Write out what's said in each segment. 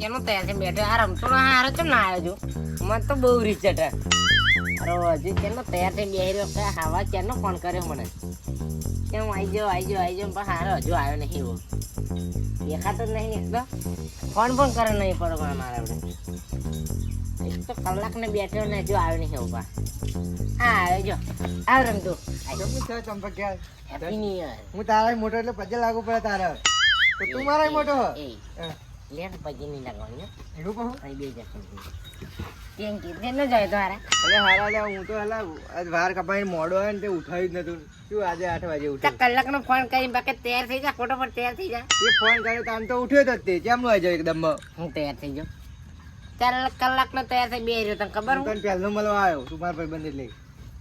કેનો તૈયાર છે? બેઠો. આ રમતો હારો કેમ ના આવ્યો છું? મને તો બહુ રીચટ અરે હજી કેનો તૈયાર થઈ બેહી રહ્યો કે હવા કેનો ફોન કર્યો મને. કેમ આવી જાઓ આવી જાઓ આવી જાઓ પણ હારો હજુ આવ્યો નહીં એવો. દેખાતો જ નહીં એકદમ. ફોન પણ કરે નહીં પડે મારા એક તો કલાક ને બેઠો ને જો આવ્યો નહીં ઊભા હા આવ્યો જો આવ રમતો. ગમે છે ચંપકિયા હેપી ન્યુ યર હું તારા મોટો એટલે પજે લાગુ પડે તારે. તો તું મારા મોટો? હો. લે ને પછી નહીં લાગવાની એવું કહું? અહીં બે જશે કેમ કીધું ન જાય અરે હારા લે હું તો હલા આજ વાર કપાઈને મોડો હોય ને તે ઉઠાયું જ નતું શું આજે આઠ વાગે તો ઉઠ્યો કલાકનો ફોન કરીને બાકી તૈયાર થઈ જા ફોટોફટ તૈયાર થઈ જા. એ ફોન કર્યો તો તો ઉઠ્યો તો જ તે. આવી જાય એકદમ? હું તૈયાર થઈ જાઉં. ચાર કલાકનો તૈયાર થઈ બે રહ્યો તને ખબર હું? તને પહેલો મળવા આવ્યો તું મારા ભાઈબંધ એટલે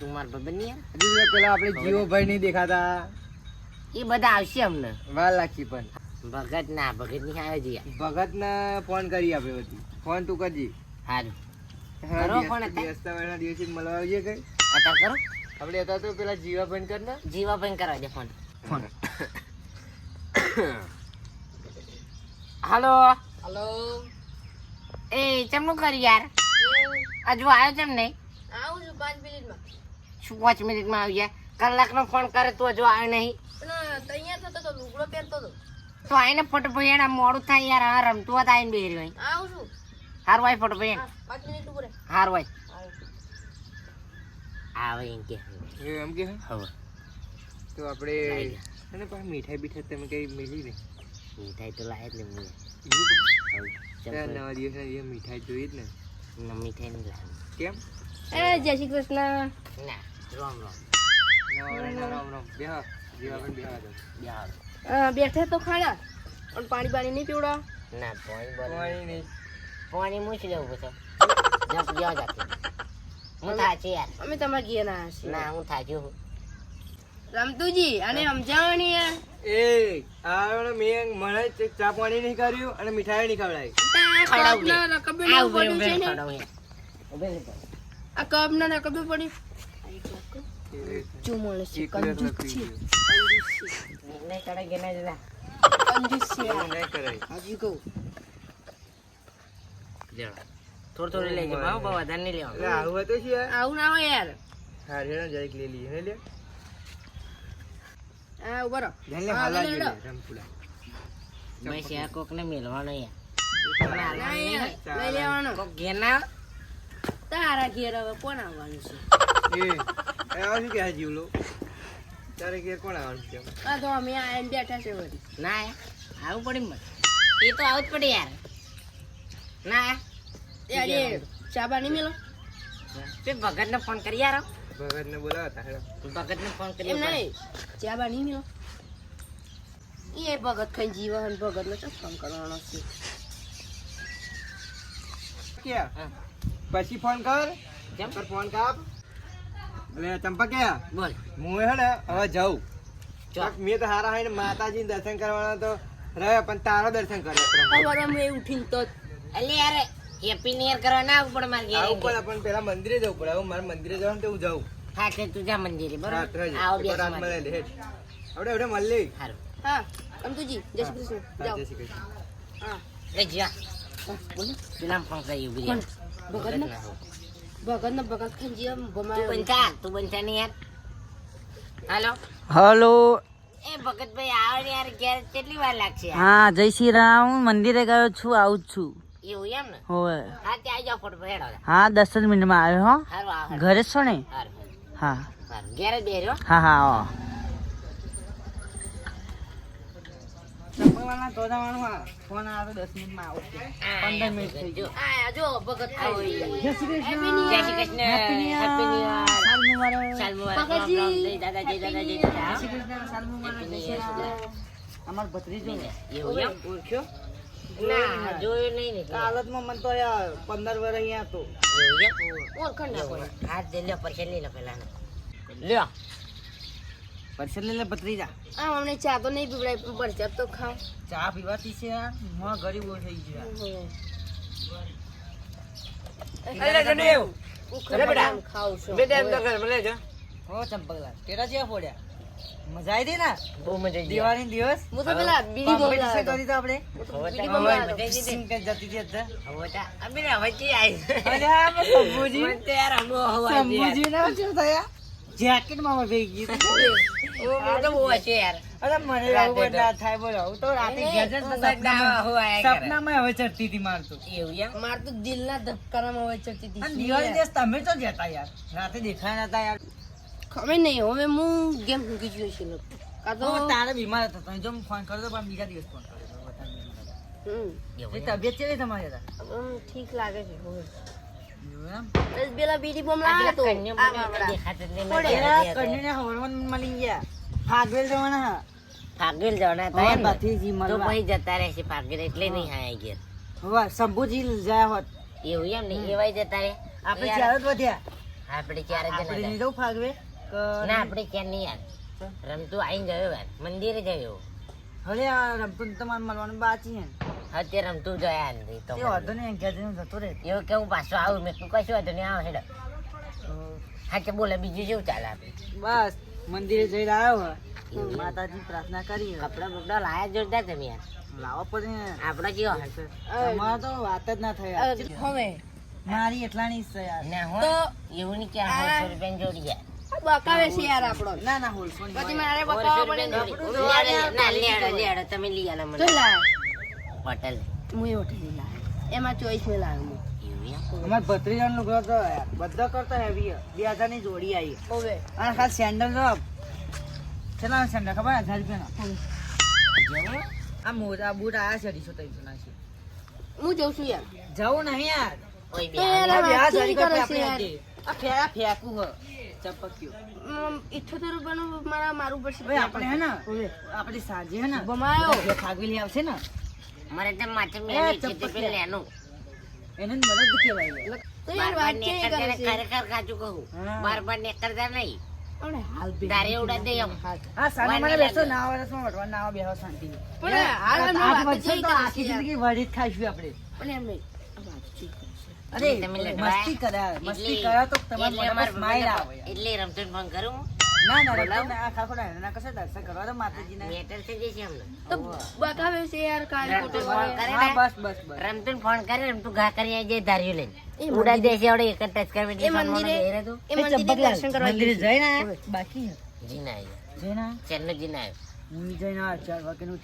તું માર ભાઈ યાર? હજુ પેલા આપણે જીવો ભાઈ નહીં દેખાતા. એ બધા આવશે અમને. વાર લાગી પણ. ભગત ના ભગતની આવે. જઈએ ભગત ને ફોન કરી આપે બધી ફોન તું કરજી. સારું ફોન અત્યારે. વ્યસ્ત દિવસે મળવા આવીએ કઈ? અત્યારે કરો. આપણે હતા તો પેલા જીવા ભાઈ કર ને જીવા ભાઈ કરવા દે ફોન. ફોન. હાલો હલો એ ચમનું કરી યાર? હજુ આવ્યો છે નહીં? આવું છું પાંચ મિનિટમાં. શું પાંચ મિનિટમાં આવી ગયા કલાકનો ફોન કરે તું હજુ આવ્યો નહીં. તૈયાર થતો તો લુગડો પહેરતો તો. તો આઈને ફોટો પૈયા મોડું થાય યાર આ રમતું હતા આઈને બેહી રહ્યો આવું છું. હારું વાય ફોટો પૈયા પાંચ મિનિટ ઉપર હારું વાય આવે એમ કે. એમ કે? હવે. તો આપણે અને પણ મીઠાઈ બીઠાઈ તમે કઈ મેલી ને મીઠાઈ તો લાય જ ને નવા દિવસે એ મીઠાઈ જોઈએ જ ને. મીઠાઈ નહીં લાવે કેમ? એ જય શ્રી કૃષ્ણ. ના રોમ રોમ. રામ રામ. બેહા બેહા બેઠા તો ખાડા પણ પાણી પાણી નહીં પીવડાવ. ના પાણી પાણી નહીં પાણી મૂકી લેવું પછી. જપ ગયા જાતે હું થાચી યાર. અમે તમારા ઘેર ના ના હું થાચ્યો હું. રમતુજી અને સમજાવવાની યાર એ આ મેં મને ચા પાણી નહીં કર્યું અને મીઠાઈ નહીં ખવડાવી. ખવડાવું કપ ના? આ ના પડે. આ કપ ના રકબે પડી ચુમો છે એક વાર કંજૂસ છે. નહીં કરે કે નહીં કંજૂસ છે. નહીં કરાય. હજી કહું. લેવો. થોડું થોડી લેજો વધારે નહીં લેવા આવું તો આવું ના હોય યાર. હા રેડો જરીક લઈ લઈએ. હે લે હા ઊભા રહો. ધ્યાન હાલા જોઈએ રમપુડા બસ યાર કોકને મેલવાનો યાર ના લઈ લેવાનો. કોક ઘેર ના તારા ઘેર હવે કોણ આવવાનું છે? એ એ આવા જીવલો તારે ઘેર કોણ આવવાનું છે? આ તો અમે બેઠા છે વળી. ના આવું પડે મને એ તો આવું જ પડે યાર. ના એ. મેલો? તે ભગત ને ફોન કરી યાર ભગત ને બોલાવતા હેડો. ભગત ફોન કરી એમ નહીં. ચાબા નહીં મેલો એ ભગત ખાઈ જીવન ભગત નો ચો ફોન કરવાનો છે. ક્યાં? પછી ફોન કર. કેમ? પર ફોન કાપ એટલે ચંપા કે બોલ. હું હેડે હવે જાઉં. મેં તો હારા હાઈને માતાજી દર્શન કરવાના તો રહ્યો પણ તારો દર્શન કર્યો. અમે ઉઠીને તો એટલે યાર હેપી ન્યુ યર કરવા ના આવવું પડે મારે ઘેર આવું પડે પણ પેલા મંદિરે જવું પડે. હવે મારે મંદિરે જવાનું તો હું જાઉં. હા કે તું જા મંદિરે બરોબર? તો. આવો બે રાત મળે લે, હેડ. આવડે આવડે મળી સારું હા અમતુજી જય શ્રી કૃષ્ણ. જાઓ. જય શ્રી કૃષ્ણ. હા. એ જા. બોલ. પેલા ફોન કરી ઊભી? રહે ભગત ને ભગત ને ભગત ખાઈ જીવન તું ભમાયો. બનતા તું બનતા નહીં યાર. હાલો. હલો. એ ભગતભાઈ આવો યાર ઘેર કેટલી વાર લાગશે હા જય શ્રી રામ. મંદિરે ગયો છું આવું જ છું. એવું એમ ને? હોવે. હા ત્યાં આવી જાઓ ફોટો હેડો હા દસ જ મિનિટમાં આવ્યો હો. ઘરે છો ને? હા. ઘેર જ બેહ્યો હા હા આવો. ફોન આવે દસ મિનિટમાં આવું પંદર મિનિટ થઈ ગયો. જો ભગત ખાઈ જય Shri Krishna. Happy new year સાલ મુબારક. રામ રામ જય જય દાદા જય દાદા Happy New Year, છોકરા. અમાર ભત્રીજો એવું એમ? ઓળખ્યો? ના જોયું નહીં. ને. હાલતમાં મને તો પંદર વર્ષ અહીંયા હતો. ઓળખણ ના. એવું. હાથ દે લ્યો પરસેલ લઈ લો પેલા લ્યો. પરસેલ લઈ લે ભત્રીજા આ અમને ચા તો નહીં પીવડાય પણ પરચાપ તો ખાવ. ચા પીવાથી છે મોં ગરીબો થઈ ગયા ખાવ છું. બે ટાઈમ તો ઘર મળે છે ઓ ચંપકલાલ તેરા જેવા ફોડ્યા. મજા આવી ને? બહુ મજા આવી દિવાળી દિવસ? હું તો પેલા બીડી બોમ કરી તો આપણે? હવે બીજી તો- બોમ્બ હવે લાવ્યો. મજા આવી સિંગ જતી હતી અત્યારે. હવે તો અમે હવે ચી આવી અરે આ મેં શંભુજી. યાર હમો હવે આવી ના શું થયા જેકેટમાં માં ભેગી ગઈ ઓ, મને તો બહુ હશે યાર. અરે મને આવું ના થાય બોલો. હું તો રાતે. સપનામાં હવે ચડતી હતી મારતું એવું એમ? માર તો દિલના ધબકારામાં હવે ચડતી હતી. દિવાળી દિવસ તમે તો જતા યાર. રાતે દેખાયા નતા યાર. ખબર નહીં હવે હું ગેમ મૂકી ગયો છે લોકો. કાં તો તો તારે બીમાર હતો તમે જો ફોન કરતો પણ બીજા દિવસ ફોન કર્યો તો તારે બીમાર હતા. હમ, એવું એ એમ. તબિયત કેવી તમારી હતા ઠીક લાગે છે હવે. પેલા બીડી તો. કન્યાને મળી ગયા ફાગવેલ જવાના હા ફાગેલ જવાના એમ ને? ભત્રીજી તો મળવા. પછી જતા રહેશે ફાગેલ એટલે નહીં હવે શંભુજી ગયા હોત એવું એમ નહીં એવાય જતા રહે આપણે ચાર જ વધ્યા આપણે ચાર જ આપણે નહીં જવું ફાગવે કે હતા. ના આપણે ક્યાં નહીં યાર. રમતું આવીને ગયો યાર મંદિરે ગયો. હવે આ રમતું તમારે મળવાનું બાકી છે અત્યારે રમતું જોયા નથી તો વાંધો નહીં ઘેર જઈને જતો રહે. એવું કે હું પાછો આવું મેં તું કશું વાંધો નહીં આવો હેડો. હા કે બોલે બીજું જેવું ચાલે આપણે બસ મંદિરે જઈને આવ્યો માતાજી પ્રાર્થના કરી હે. કપડા બપડા લાયા જોરદાર તમે યાર? લાવો પડે. આપડા કેવો હશે? તમારે તો વાત જ ના થઈ હવે. મારી એટલાની જ છે યાર. ના હો એવું નહીં કે આ સો રૂપિયાની જોડી જાય આ બકાવે છે યાર આપણો. ના ના હોલ. પછી મારે સો બકાવવા પડે ને. લેડો, ના લેડો તમે લઈ આલા મને. હોટલ. હું એ હોટેલ લાવ્યો એમાં ચોઈસ મે લાવ્યો અમાર ભત્રીજાનો લુગડો તો બધા કરતા હેવી હે. બે હજારની જોડી આવી ઓવે. અને ખાસ સેન્ડલ તો કેટલા સેન્ડલ ખબર હજાર રૂપિયા ના આ મોજા બૂટ આયા છે અઢીસો ત્રણસો ના છે. હું જઉં છું યાર. જવું નહીં યાર. ઓય બે આ આ ફેરા ફેંકું હ. ચપક્યું. રૂપિયાનું મારા મારું પડશે. આપણે હે ને હવે. સાંજે હે ને બમાયો. ફાગવેલી આવશે ને. મારે તો માથે એ મેલી છે તે ચપ્પલ લેનું. એને મદદ કહેવાય. યાર. તો યાર બાર બાર નેકર કરે ખરેખર કહું. બાર નેકરતા નહીં. તારે ઉડા દે એમ. હા સાને મને બેસો ના વર્ષમાં વટવા ના બેહો શાંતિ પણ હાલ એમનો આઠ વાત વર્ષે કેવી તો આખી જિંદગી વળી જ ખાઈશું આપણે. પણ એમ નહીં. આ વાત કેવી કરે છે? અરે તમે મસ્તી કર્યા મસ્તી કર્યા તો તમારા એટલે મોઢામાં અમારા smile ભગવાનને આવે. એટલે રમતું ફોન કરું ના ના બોલાવો. રમતો ના ખાખો ના એના કશે દર્શન કરવા તો માતાજીના. મેટર થઈ જશે અમને તો. બકાવે છે યાર કાલે રમતું ખોટું ફોન હવે. કરે હા બસ બસ બસ. રમતું ફોન કરે રમતું ઘા કરી આવી જાય ધાર્યું લઈને. એ ઉડા દેશે આવડે એક ટચ કરવા એ મંદિરે- એ મંદિરે દર્શન કરવા મંદિરે જઈને બાકી જીના જઈને? ચેનનો જીને હું જઈને ચાર વાગે નું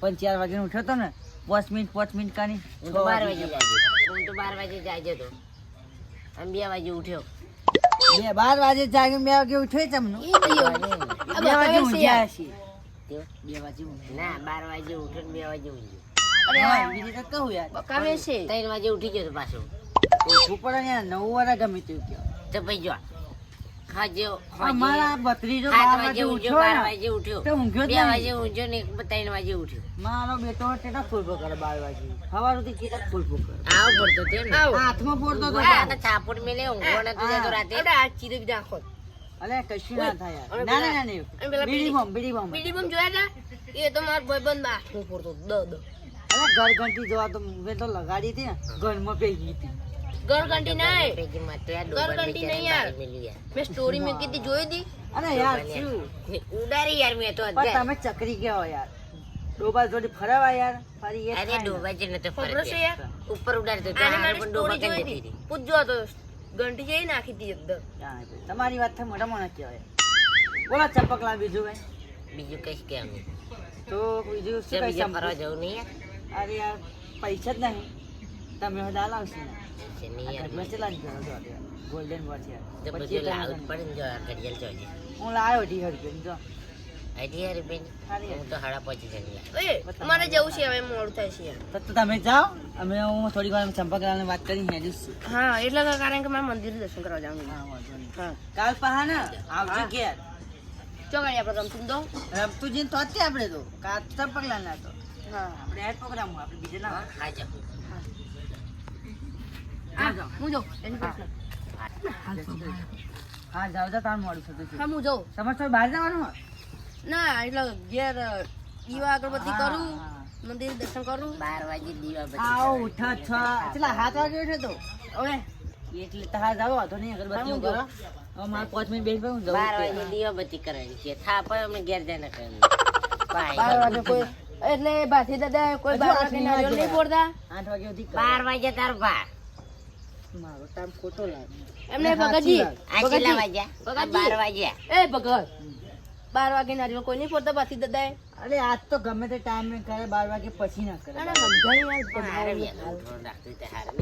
પણ ચાર વાગે ઉઠ્યો તો ને પાંચ મિનિટ પાંચ મિનિટ કાની. હું તો બાર વાગે જાગ્યો હું તો બાર વાગે જાજો તો. અને બે વાગે ઉઠ્યો. બે બાર વાગે જાગે બે વાગે ઉઠ્યો તમને. બે વાગે. છીએ. બે વાગે ના બાર વાગે ઉઠ્યો ને બે વાગે ઉઠ્યો અરે હા, આ કહું યાર. છે ત્રણ વાગે ઉઠી ગયો તો પાછો. ઉઠવું પડે ને નવ વાગે ગમે તેવું કયો તો ભાઈ જો અમારા ભત્રીજો બાર વાગે વાગે ઉઠ્યો ઉઠ્યો બાર વાગે ઉઠ્યો. તો ઊંઘ્યો બે વાગે ઊંઘ્યો ને ત્રણ વાગે ઉઠ્યો. મારો બેટો ટેટા ફૂલફો કરે બાર વાગે? સવાર સુધી કેટલા કરે? આવો પડતો તે હાથમાં ફોડતો તો આ તો ચાપડ મેલે ઊંઘવો નતો જતો રાતે. આ ચીરે બી નાખો. અલે કશું ના થાય ના ના ના નહીં. અને પેલા બીડી બીડી- બીડી બોમ્બ. બીડી બોમ્બ જોયા હતા? એ તો મારો ભાઈબંધ બાથરૂમ ફોડતો. દ દ. અરે ઘર ઘંટી જોવા તો મેં તો લગાડી હતી ને. ઘરમાં પેગી હતી. નહીં નહીં યાર. મેં સ્ટોરી જોઈ દી? અરે યાર શું? ને ઉડાડી યાર મેં તો તમે ચકરી ગયા યાર. ડોબા જોડી ફરાવા યાર. ફરી એ અરે ડોબા છે ને તો યાર? ઉપર આને પણ ડોબા. પૂછજો તો. નાખી એકદમ. તમારી વાત થાય મોટા મોણા કહેવાય. બોલા ચપકલા બીજું ભાઈ. બીજું કઈ કેમ નહીં તો બીજું શું કઈ ફરવા જવું નહીં અરે યાર પૈસા જ નહીં. તમે હવે દાલ આવશે? ગોલ્ડન હું લાવ્યો અઢી રૂપિયા જો અઢી યાર બેન સારી હું તો હાડા પચીસ મારે જવું છે હવે મોડું થાય છે. તો તમે જાઓ અમે હું થોડી વાર ચંપકલાલને વાત કરી હેડી હા એટલે કારણ કે મારે મંદિર દર્શન કરવા હા. હા. કાલ પહા ને આવજો. ઘેર. ચો ગાડી આપણે રમતું દો રમતું જઈને તો જ આપણે તો. કાચ ચંપકલાલ ના તો. હા. આપણે પ્રોગ્રામ આપણે બીજે ના હા જાઉં હા. પ્રશ્ન. હા. જાઓ જાઓ તાર મોડું થતું છે. હા હું જાઉં. તમારે બહાર જવાનું ના એટલે ઘેર દીવા અગરબત્તી કરું મંદિર દર્શન કરું. બાર વાગે દીવા પછી આવો કરે. છ કેટલા હાથ વાગે ઉઠે તો? હવે? એટલે તારા જાવ તો નહીં અગરબત્તીઓ કરો. હવે મારે પાંચ મિનિટ બેસી હું જવું બાર. વાગે દીવાબત્તી કરવાની છે. થાપ અમે ઘેર જઈને કરવાની બાર વાગે કોઈ એટલે ભાથી દાદા કોઈ બાર વાગે નહીં. ફોડતા? આઠ વાગ્યા સુધી બાર વાગે તાર ભા. મારો ટાઈમ ખોટો લાગે. એમને ભગતજી વાગ્યા? બાર વાગ્યા. એ ભગત. વાગે નારિયેળ કોઈ નહીં ફોડતા પછી દાદા અરે આજ તો ગમે તે ટાઈમ કરે બાર વાગે પછી ના કરે. ના ના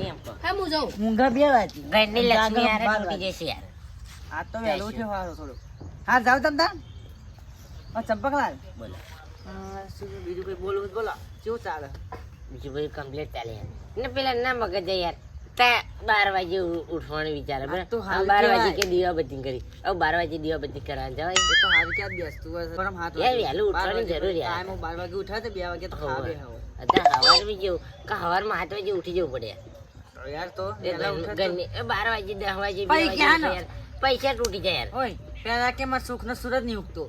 યાર. હા હું જાઉં? ઊંઘા બે વાગે. ઘરની લક્ષ્મી આરે બાર જશે યાર. આ તો વેલો છે હારો થોડો. હા જાવ તમ તાર. ઓ ચંપકલાલ બોલો. બીજું કઈ બોલવું બોલો. કેવું ચાલે? બીજું બધું કમ્પ્લીટ ચાલે ને પેલા ના મગજ જાય યાર. બાર વાગે ઉઠવાનું વિચારે બરાબર? બાર વાગે. કે દીવાબત્તી કરી? હવે બાર વાગે દીવાબત્તી કરવા જવાય એ તો હાલ ક્યાં બેસતું હોય પણ હાથ યાર, વહેલું ઉઠવાની જરૂર યાર. બાર વાગે ઉઠ્યા તો બે વાગે તો ખાવે અત્યારે. અત્યારે સવારમાં જેવું કે સવારમાં આઠ વાગે ઉઠી જવું પડે. યાર તો બાર વાગે દસ વાગે બે. પૈસા તૂટી જાય યાર. પેલા કે મારા સુખ નો સુરત નહીં ઉગતો.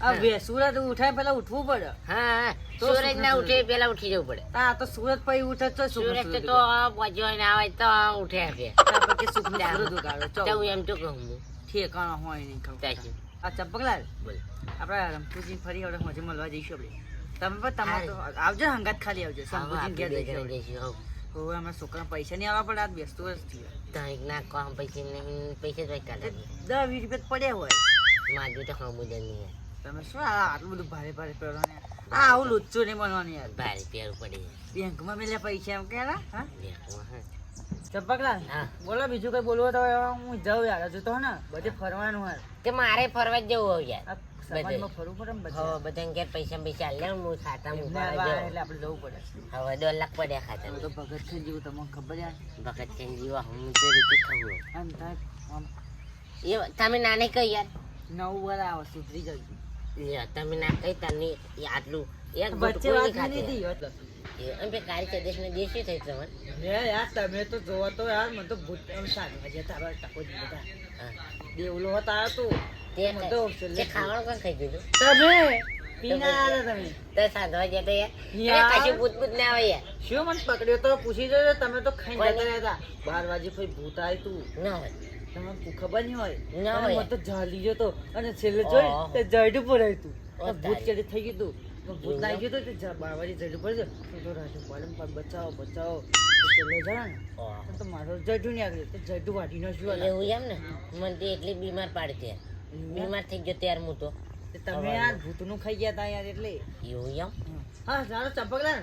આ હા. વે- સૂરજ ઉઠાય પેલા ઉઠવું પડે હા સુરજ ના ઉઠે પેલા ઉઠી જવું પડે હા તો સુરત પછી ઉઠે તો સુરત તો. પહોંચ્યો ને આવે તો ઉઠે આપે પછી સુખ નો સૂરજ ઉગાડો. હું એમ તો કહું હું. હોય નહીં ખબર. અચ્છા આ ચંપકલાલ. આપણે રમતુજી ફરી આપણે હોજે મળવા જઈશું આપણે તમે પણ તમારે તો આવજો હંગાત ખાલી આવજો હવે આપણે ઘેર જઈશું. હવે પૈસા નહીં આવવા પડે આજ બેસતું વર્ષ થયું. તારીખ ના કામ પૈસા નહીં પૈસા જ કાઢે દસ વીસ રૂપિયા પડ્યા હોય માજુ તો ખાવું નહીં. તમે શું આટલું બધું ભારે ભારે પહેરવાનું યાર? આ આવું લુચ્ચું નહીં બનવાનું યાર. ભારે પહેરવું પડે. બેંકમાં મેલ્યા પૈસા એમ કે હા. ચંપકલાલ. બોલો બીજું કઈ બોલવું તો હું જાઉં યાર. હજુ તો ને બધે ફરવાનું હોય. તે મારે ફરવા જ જવું હોય યાર. ને બધાને ઘેર પૈસા પૈસા લે હું જાઉં. એટલે આપણે જવું પડે. હવે દોઢ લાખ પડ્યા હવે તો ભગત થઈ જેવું તમને ખબર યાર. ભગત છે જીવા હું તો રીતે તમે નાને કહી યાર. નવ વાર આવો સુધરી જાય લે, તમે ના કહી તને આટલું. એક વચ્ચે વાત નહીં ખાતી નહીં હતી એટલે. એ એમ કે કાળી ચદેશને દેશી થઈ તમને લે યાર તમે તો જોવો તો યાર મને તો ભૂત એમ શાકભાજી હતા તારા ટકો જ બધા. દેવલો હતો તો. તે તો તે ખાવાનું કોણ ખાઈ દીધું તમે? પીના આવ્યા તમે? તો સાંધવા જતો યાર યાર. કશું ભૂત ભૂત ના આવે યાર શું મને પકડ્યો તો? પૂછી જોજો તમે તો ખાઈ? જતા હતા બાર વાગે પછી ભૂત આવ્યું તું ના હોય. તમને ખબર નહીં હોય? ના હોય. તો જાલી ગયો તો. અને છેલ્લે જોઈ. તે જડ પર આવ્યું તું. ઓ તો ભૂત તારી. થઈ ગયું તું? ભૂત લાગી ગયું તો તે બાવાની જડ પર તો રાજુ પાલમ પર બચાવો બચાવો. તો છેલ્લે ને. તો મારો જડું નહીં આગળ. તો જડું વાટી નો શું એવું એમ ને? મને તે એટલી બીમાર પાડી છે બીમાર થઈ ગયો ત્યારે હું તો. તમે યાર ભૂતનું ખાઈ ગયા તા યાર એટલે. એવું એમ? હા ચાલો ચંપકલાલ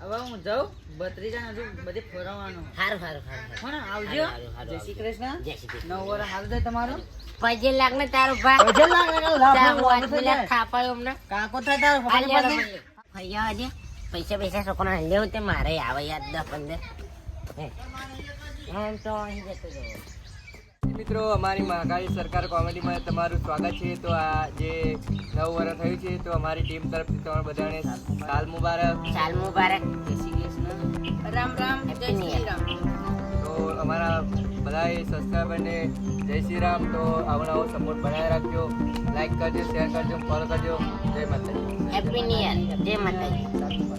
હવે હું જાઉં બત્રીજા હજુ બધે ફરવાનું સારું સારું સારું હો આવજો હારું, હારું, જય શ્રી કૃષ્ણ જય શ્રી કૃષ્ણ. નવ વાર હાલ જાય તમારું પજે લાખ ને તારો ભાઈ પજે લાખ ને તારો જાય. થાપાયો અમને કાકો થાય તારો આ ખબર લે પડે? ફરી આવવા દે. પૈસા પૈસા છોકરા લેવું તે મારે આવે યાદ દસ પંદર હે. એમ તો અહીં જતો રહ્યો. મિત્રો અમારી મહાકાળી સરકાર કોમેડીમાં તમારું સ્વાગત છે. તો આ જે નવ વર્ષ થયું છે તો અમારી ટીમ તરફથી તમારા બધાને સાલ મુબારક. સાલ મુબારક. જય શ્રી કૃષ્ણ. રામ રામ. જય શ્રી રામ. તો અમારા બધાએ સબસ્ક્રાઈબરને જય શ્રી રામ. તો આવો નવો સપોર્ટ બનાવી રાખજો. લાઈક કરજો શેર કરજો ફોલો કરજો. જય માતાજી. હેપી ન્યુ યર જય માતાજી.